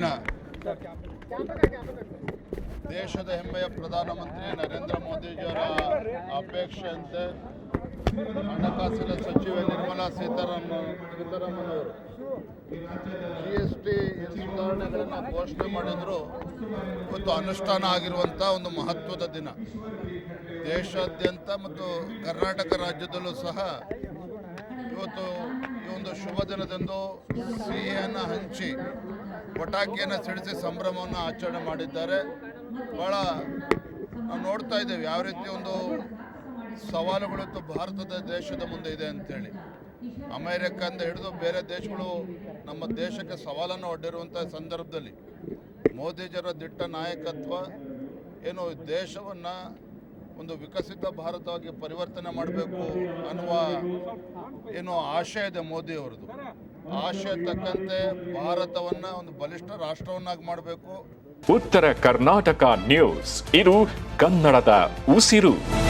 ದಿನ ದೇಶದ ಹೆಮ್ಮೆಯ ಪ್ರಧಾನಮಂತ್ರಿ ನರೇಂದ್ರ ಮೋದಿಜಿಯವರ ಅಪೇಕ್ಷೆಯಂತೆ ಹಣಕಾಸಿನ ಸಚಿವೆ ನಿರ್ಮಲಾ ಸೀತಾರಾಮನ್ ಸೀತಾರಾಮನ್ ಅವರು ಜಿ ಎಸ್ ಟಿ ಸುಧಾರಣೆಗಳನ್ನು ಘೋಷಣೆ ಮಾಡಿದ್ರು. ಇವತ್ತು ಅನುಷ್ಠಾನ ಆಗಿರುವಂಥ ಒಂದು ಮಹತ್ವದ ದಿನ. ದೇಶಾದ್ಯಂತ ಮತ್ತು ಕರ್ನಾಟಕ ರಾಜ್ಯದಲ್ಲೂ ಸಹ ಇವತ್ತು ಈ ಒಂದು ಶುಭ ದಿನದಂದು ಸಿಹಿಯನ್ನು ಹಂಚಿ ಪಟಾಕಿಯನ್ನು ಸಿಡಿಸಿ ಸಂಭ್ರಮವನ್ನು ಆಚರಣೆ ಮಾಡಿದ್ದಾರೆ. ಭಾಳ ನಾವು ನೋಡ್ತಾ ಇದ್ದೇವೆ ಯಾವ ರೀತಿ ಒಂದು ಸವಾಲುಗಳು ಭಾರತದ ದೇಶದ ಮುಂದೆ ಇದೆ ಅಂತೇಳಿ. ಅಮೇರಿಕದಿಂದ ಹಿಡಿದು ಬೇರೆ ದೇಶಗಳು ನಮ್ಮ ದೇಶಕ್ಕೆ ಸವಾಲನ್ನು ಒಡ್ಡಿರುವಂಥ ಸಂದರ್ಭದಲ್ಲಿ ಮೋದಿಜರ ದಿಟ್ಟ ನಾಯಕತ್ವ ಏನು ದೇಶವನ್ನು ಒಂದು ವಿಕಸಿತ ಭಾರತವಾಗಿ ಪರಿವರ್ತನೆ ಮಾಡಬೇಕು ಅನ್ನುವ ಏನು ಆಶಯ ಇದೆ ಮೋದಿಯವರದು. ಆಶಯ ತಕ್ಕಂತೆ ಭಾರತವನ್ನ ಒಂದು ಬಲಿಷ್ಠ ರಾಷ್ಟ್ರವನ್ನಾಗಿ ಮಾಡಬೇಕು. ಉತ್ತರ ಕರ್ನಾಟಕ ನ್ಯೂಸ್. ಇದು ಕನ್ನಡದ ಉಸಿರು.